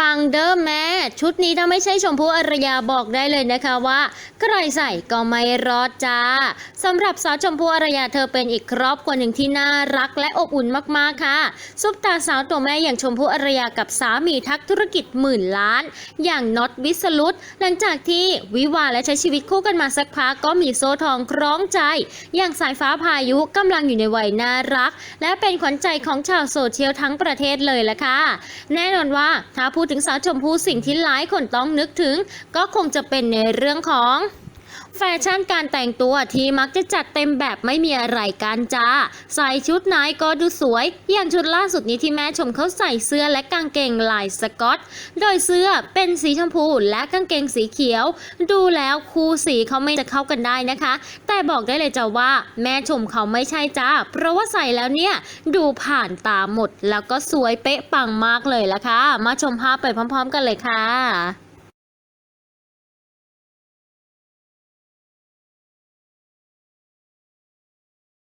ปังเดอร์แม่ชุดนี้ถ้าไม่ใช่ชมพู่อารยาบอกได้เลยนะคะว่า ใครใส่ก็ไม่รอดจ้าสำหรับสาวชมพู่อารยาเธอเป็นอีกครอบครัวหนึ่งที่น่ารักและอบอุ่นมากๆค่ะซุปตาสาวตัวแม่อย่างชมพู่อารยากับสามีทักธุรกิจหมื่นล้าน อย่างน็อตวิสรุตหลังจากที่วิวาและใช้ชีวิตคู่กันมาสักพักก็มีโซ่ทองคล้องใจ อย่างสายฟ้าพายุกำลังอยู่ในวัยน่ารัก และเป็นขวัญใจของชาวโซเชียลทั้งประเทศเลยละค่ะแน่นอนว่าพูดถึงสาวชมพู่สิ่งที่หลายคนต้องนึกถึง ก็คงจะเป็นในเรื่องของ แฟชั่นการแต่งตัวที่มักจะจัดเต็มแบบไม่มีอะไรกันจ้า ใส่ชุดไหนก็ดูสวย อย่างชุดล่าสุดนี้ที่แม่ชมเขาใส่เสื้อและกางเกงลายสกอต โดยเสื้อเป็นสีชมพูและกางเกงสีเขียว ดูแล้วคู่สีเขาไม่จะเข้ากันได้นะคะ แต่บอกได้เลยจ้าว่า แม่ชมเขาไม่ใช่จ้า เพราะว่าใส่แล้วเนี่ยดูผ่านตาหมด แล้วก็สวยเป๊ะปังมากเลยละค่ะ มาชมภาพไปพร้อม ๆ กันเลยค่ะ